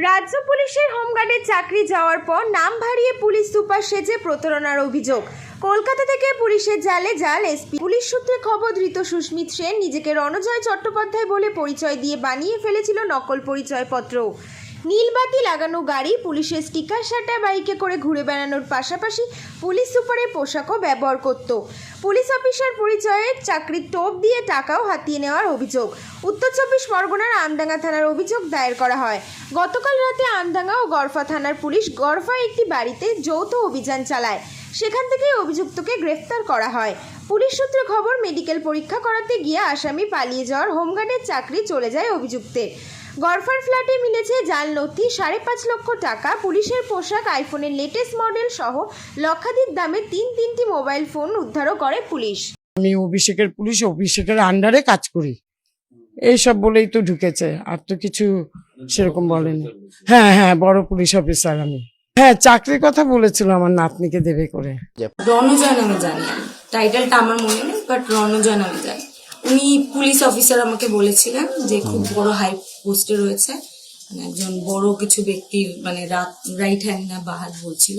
রাজ্য পুলিশের হোমগার্ডে চাকরি যাওয়ার পর নাম ভারিয়ে পুলিশ সুপার সেজে প্রতারণার অভিযোগ। কলকাতা থেকে পুলিশের জালে জাল এসপি। পুলিশ সূত্রে খবর, ধৃত সুস্মিত সেন নিজেকে রণজয় চট্টোপাধ্যায় বলে পরিচয় দিয়ে বানিয়ে ফেলেছিল নকল পরিচয়পত্র। নীলবাতি লাগানো গাড়ি, পুলিশের স্টিকার সাটা, বাইকে করে ঘুরে বেড়ানোর পাশাপাশি পুলিশ সুপারের পোশাকও ব্যবহার করত। পুলিশ অফিসার পরিচয়ে চাকরির টোপ দিয়ে টাকাও হাতিয়ে নেওয়ার অভিযোগ। উত্তর চব্বিশ পরগনার আমডাঙ্গা থানার অভিযোগ দায়ের করা হয়। গতকাল রাতে আমডাঙ্গা ও গড়ফা থানার পুলিশ গড়ফা একটি বাড়িতে যৌথ অভিযান চালায়। সেখান থেকেই অভিযুক্তকে গ্রেফতার করা হয়। পুলিশ সূত্রে খবর, মেডিকেল পরীক্ষা করাতে গিয়ে আসামি পালিয়ে যাওয়ার হোমগার্ডের চাকরি চলে যায় অভিযুক্তের। গড়ফার ফ্ল্যাটে মিলেছে জাল নথি সাড়ে পাঁচ লক্ষ টাকা পুলিশের পোশাক আইফোনের লেটেস্ট মডেল সহ লক্ষাধিক দামে তিন তিনটি মোবাইল ফোন উদ্ধারও করে পুলিশ। আমি অভিষেকের পুলিশ অভিষেকের আন্ডারে কাজ করি। এইসব বলেই তো ঢুকেছে আর তো কিছু সেরকম বলেনি। হ্যাঁ হ্যাঁ বড় পুলিশ অফিসার আমি। হ্যাঁ চাকরির কথা বলেছিল আমার নাতনিকে দেবে করে। রণজয় নামে জানি। টাইটেলটা আমার মনে নেই বাট রণজয় নামে জানি। উনি পুলিশ অফিসার আমাকে বলেছিলেন যে খুব বড় হাই পোস্টে রয়েছে। মানে একজন বড় কিছু ব্যক্তির মানে রাইট হ্যান্ড না বা হাত বলছিল।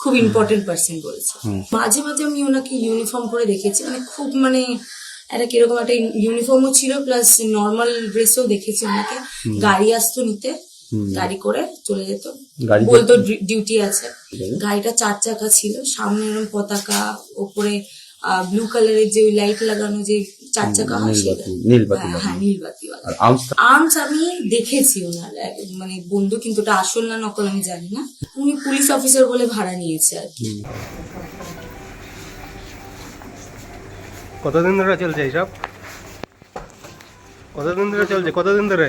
খুব ইম্পর্টেন্ট পার্সন বলেছে। মাঝে মাঝে আমি ওনাকে ইউনিফর্ম পরে দেখেছি। মানে খুব মানে একটা কীরকম একটা ইউনিফর্মও ছিল প্লাস নর্মাল ড্রেসও দেখেছি ওনাকে। গাড়ি আসতো নিতে গাড়ি করে চলে যেত। বলতো ডিউটি আছে। গাড়িটা চার চাকা ছিল সামনে এরকম পতাকা ওপরে ব্লু কালারের যে লাইট লাগানো যে চার চাকা হয় সেটা। হ্যাঁ। হ্যাঁ নীলবাতি আর্মস আমি দেখেছি ওনার মানে বন্ধু কিন্তু ওটা আসল না নকল আমি জানি না। উনি পুলিশ অফিসার বলে ভাড়া নিয়েছে আর কি। কতদিন ধরে চলছে এইসব? কতদিন ধরে চলছে? কতদিন ধরে?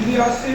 ఇది వచ్చి